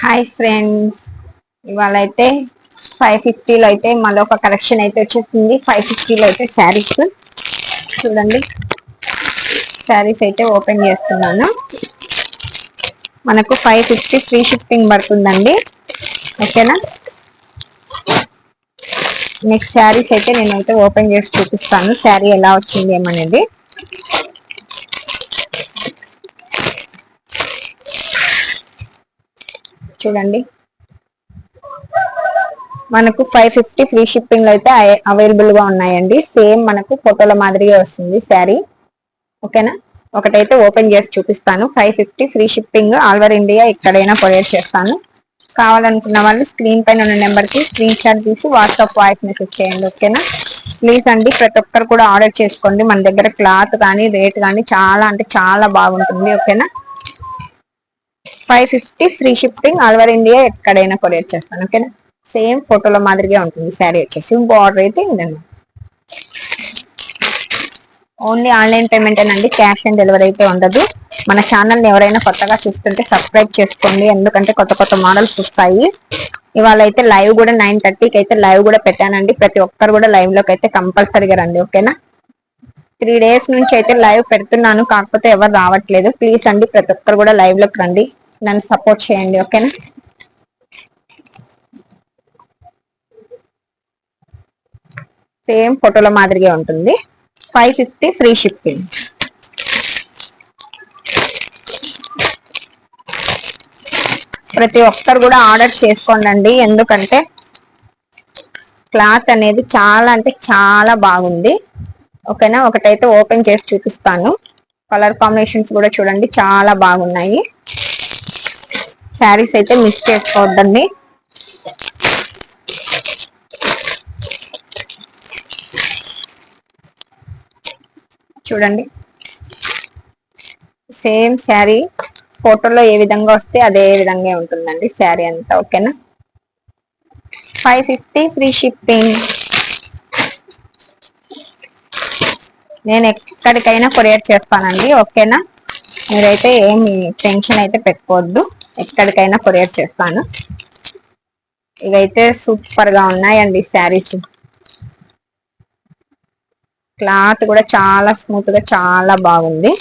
Hi friends ఇవాళ అయితే five ఫిఫ్టీలో అయితే మళ్ళీ ఒక కలెక్షన్ అయితే వచ్చేసింది. ఫైవ్ ఫిఫ్టీలో అయితే శారీస్ చూడండి. శారీస్ అయితే ఓపెన్ చేస్తున్నాను. మనకు ఫైవ్ ఫిఫ్టీ ఫ్రీ షిఫ్టింగ్ పడుతుందండి. ఓకేనా? నెక్స్ట్ శారీస్ అయితే నేనైతే ఓపెన్ చేసి చూపిస్తాను. శారీ ఎలా వచ్చింది ఏమనేది. చూడండి. మనకు ఫైవ్ ఫిఫ్టీ ఫ్రీ షిప్పింగ్లో అయితే అవైలబుల్గా ఉన్నాయండి. సేమ్ మనకు ఫోటోల మాదిరిగా వస్తుంది శారీ. ఓకేనా ఒకటైతే ఓపెన్ చేసి చూపిస్తాను. Five fifty free shipping all over India ఎక్కడైనా కొరియర్ చేస్తాను. కావాలనుకున్న వాళ్ళు స్క్రీన్ పైన ఉన్న నెంబర్కి స్క్రీన్ షాట్ తీసి వాట్సాప్ వాయిస్ మెసేజ్ చేయండి. ఓకేనా ప్లీజ్ అండి ప్రతి ఒక్కరు కూడా ఆర్డర్ చేసుకోండి. మన దగ్గర క్లాత్ కానీ రేట్ కానీ చాలా అంటే చాలా బాగుంటుంది. ఓకేనా five fifty free shifting all over India ఎక్కడైనా కొరియర్ చేస్తాను ఓకేనా? సేమ్ ఫోటోలో మాదిరిగా ఉంటుంది శారీ వచ్చేసి. బార్డర్ అయితే ఇందండి ఓన్లీ ఆన్లైన్ పేమెంట్ అండి క్యాష్ ఆన్ డెలివరీ అయితే ఉండదు. మన ఛానల్ ఎవరైనా కొత్తగా చూస్తుంటే సబ్స్క్రైబ్ చేసుకోండి ఎందుకంటే కొత్త కొత్త మోడల్స్ వస్తాయి. ఇవాళ అయితే లైవ్ కూడా నైన్ థర్టీకి అయితే లైవ్ కూడా పెట్టానండి. ప్రతి ఒక్కరు కూడా లైవ్లోకి అయితే కంపల్సరీగా రండి ఓకేనా? త్రీ డేస్ నుంచి అయితే లైవ్ పెడుతున్నాను కాకపోతే ఎవరు రావట్లేదు. ప్లీజ్ అండి ప్రతి ఒక్కరు కూడా లైవ్లోకి రండి. నన్ను సపోర్ట్ చేయండి ఓకేనా సేమ్ ఫోటోల మాదిరిగా ఉంటుంది. ఫైవ్ ఫిఫ్టీ ఫ్రీ షిప్పింగ్ ప్రతి ఒక్కరు కూడా ఆర్డర్ చేసుకోండి ఎందుకంటే క్లాత్ అనేది చాలా అంటే చాలా బాగుంది. ఓకేనా ఒకటైతే ఓపెన్ చేసి చూపిస్తాను. కలర్ కాంబినేషన్స్ కూడా చూడండి చాలా బాగున్నాయి. శారీస్ అయితే మిస్ చేసుకోవద్దండి. చూడండి. సేమ్ శారీ ఫోటోలో ఏ విధంగా వస్తే అదే విధంగా ఉంటుందండి శారీ అంతా ఓకేనా? Five fifty free shipping. నేను ఎక్కడికైనా కొరియర్ చేస్తానండి ఓకేనా? మీరైతే ఏమి టెన్షన్ అయితే పెట్టుకోవద్దు. ఎక్కడికైనా కొరియర్ చేస్తాను. ఇవైతే సూపర్గా ఉన్నాయండి శారీస్. క్లాత్ కూడా చాలా స్మూత్గా చాలా బాగుంది.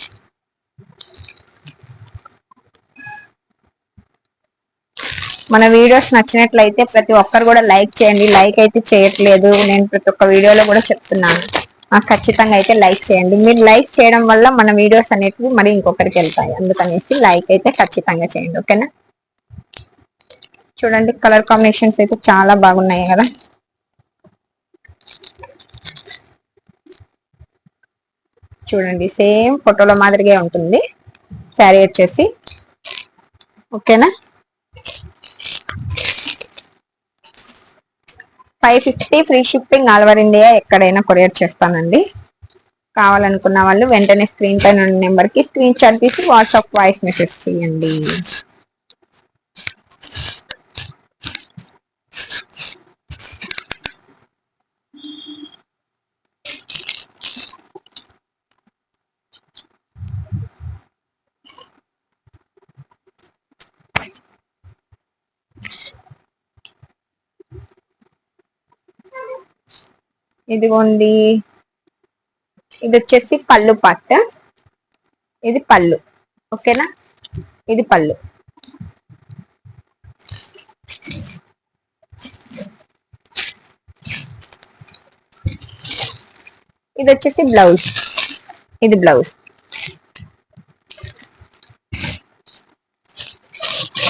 మన వీడియోస్ నచ్చినట్లయితే ప్రతి ఒక్కరు కూడా లైక్ చేయండి. లైక్ అయితే చేయట్లేదు. నేను ప్రతి ఒక్క వీడియోలో కూడా చెప్తున్నాను. ఖచ్చితంగా అయితే లైక్ చేయండి. మీరు లైక్ చేయడం వల్ల మన వీడియోస్ అనేటివి మరి ఇంకొకరికి వెళ్తాయి. అందుకనేసి లైక్ అయితే ఖచ్చితంగా చేయండి. ఓకేనా? చూడండి కలర్ కాంబినేషన్స్ అయితే చాలా బాగున్నాయి కదా. చూడండి సేమ్ ఫోటోలో మాదిరిగా ఉంటుంది. శారీ వచ్చేసి. ఓకేనా? Five fifty free shipping all over India ఎక్కడైనా కొరియర్ చేస్తానండి. కావాలనుకున్న వాళ్ళు వెంటనే స్క్రీన్ పైన ఉన్న నెంబర్కి స్క్రీన్ షాట్ తీసి వాట్సాప్ వాయిస్ మెసేజ్ చేయండి. ఇదిగోండి. ఇది వచ్చేసి పళ్ళు పట్ట ఇది పళ్ళు. ఓకేనా? ఇది పళ్ళు. ఇది వచ్చేసి బ్లౌజ్. ఇది బ్లౌజ్.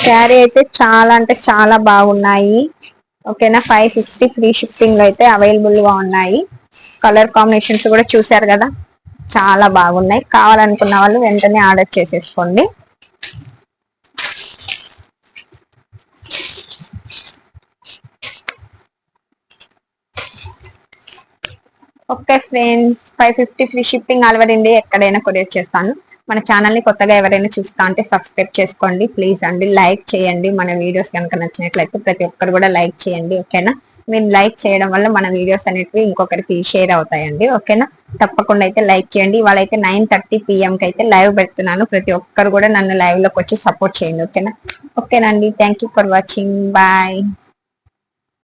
శారీ అయితే చాలా అంటే చాలా బాగున్నాయి. ఓకేనా? ఫైవ్ ఫిఫ్టీ ఫ్రీ షిఫ్టింగ్ అయితే అవైలబుల్గా ఉన్నాయి. కలర్ కాంబినేషన్స్ కూడా చూసారు కదా? చాలా బాగున్నాయి. కావాలనుకున్న వాళ్ళు వెంటనే ఆర్డర్ చేసేసుకోండి. Okay friends five fifty free shipping all over India ఎక్కడైనా కొరియర్ చేస్తాను. మన ఛానల్ని కొత్తగా ఎవరైనా చూస్తా ఉంటే సబ్స్క్రైబ్ చేసుకోండి. ప్లీజ్ అండి లైక్ చేయండి. మన వీడియోస్ కనుక నచ్చినట్లయితే ప్రతి ఒక్కరు కూడా లైక్ చేయండి ఓకేనా మీరు లైక్ చేయడం వల్ల మన వీడియోస్ అనేటివి ఇంకొకరికి షేర్ అవుతాయండి ఓకేనా తప్పకుండా అయితే లైక్ చేయండి. ఇవాళ అయితే నైన్ థర్టీ పిఎం కి అయితే లైవ్ పెడుతున్నాను. ప్రతి ఒక్కరు కూడా నన్ను లైవ్లోకి వచ్చి సపోర్ట్ చేయండి ఓకేనా ఓకేనండి thank you for watching bye